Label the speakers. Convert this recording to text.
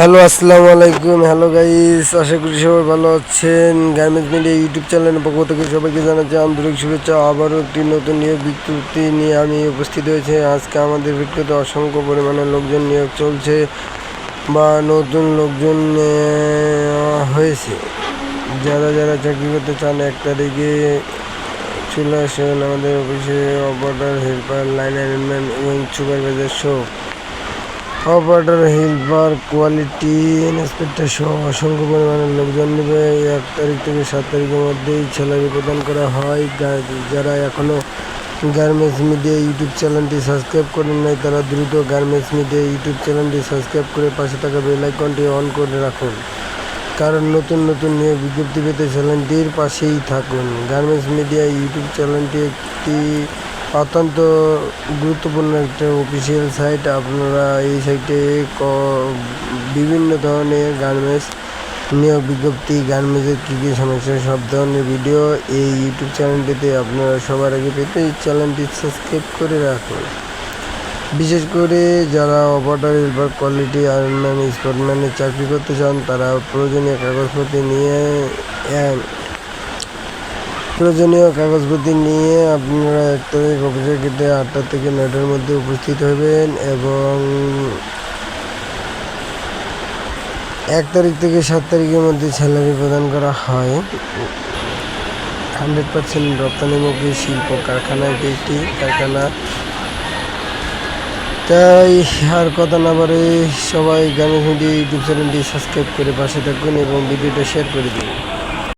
Speaker 1: Hello, আসসালামু আলাইকুম। Hello guys আশা করি সবাই ভালো আছেন। গার্মেন্টস মিডিয়া ইউটিউব চ্যানেলের পক্ষ থেকে সবাইকে জানাচ্ছি আন্তরিক শুভেচ্ছা। আবারও একটি নতুন নিয়োগ বিজ্ঞপ্তি নিয়ে আমি উপস্থিত হয়েছি। আজকে আমাদের বিক্রিতে অসংখ্য পরিমাণে লোকজন নিয়োগ চলছে বা নতুন লোকজন হয়েছে। যারা যারা চাকরি করতে চান, এক তারিখে চলে আসেন আমাদের অফিসে। অপারেটার হেল্পার লাইন অ্যারেঞ্জমেন্ট এবং সুপারভাইজার সহ। অপারেটর হেল্পার কোয়ালিটি ইন্সপেক্টর সহ অসংখ্য পরিমাণে লোকজন নেবে। এক তারিখ থেকে সাত তারিখের মধ্যেই স্যালারি প্রদান করা হয়। যারা এখনও গার্মেন্টস মিডিয়া ইউটিউব চ্যানেলটি সাবস্ক্রাইব করেন নাই, তারা দ্রুত গার্মেন্টস মিডিয়া ইউটিউব চ্যানেলটি সাবস্ক্রাইব করে পাশে থাকা বেল আইকনটি অন করে রাখুন। কারণ নতুন নতুন নিয়ে বিজ্ঞপ্তি পেতে চ্যানেলটির পাশেই থাকুন। গার্মেন্টস মিডিয়া ইউটিউব চ্যানেলটি একটি অত্যন্ত গুরুত্বপূর্ণ একটা অফিসিয়াল সাইট আপনারা এই সাইটে বিভিন্ন ধরনের গার্মেন্টস নিয়োগ বিজ্ঞপ্তি, গার্মেন্টসের কী কী সমস্যা, সব ধরনের ভিডিও এই ইউটিউব চ্যানেলটিতে আপনারা সবার আগে পেতে এই চ্যানেলটি সাবস্ক্রাইব করে রাখুন। বিশেষ করে যারা অপারেটর হেল্পার কোয়ালিটি আয়রনম্যান স্পটম্যানের চাকরি করতে চান, তারা প্রয়োজনীয় কাগজপত্র নিয়ে প্রয়োজনীয় কাগজপত্র নিয়ে আপনারা এক তারিখ অফিসে গেটে আটটা থেকে নয়টার মধ্যে উপস্থিত হবেন এবং এক তারিখ থেকে সাত তারিখের মধ্যে স্যালারি প্রদান করা হয়। হান্ড্রেড পার্সেন্ট রপ্তানিমুখী শিল্প কারখানা এটি একটি কারখানা। তাই আর কথা না পারে সবাই গানের মিডিয়া ইউটিউব চ্যানেলটি সাবস্ক্রাইব করে পাশে থাকুন এবং ভিডিওটা শেয়ার করে দিন।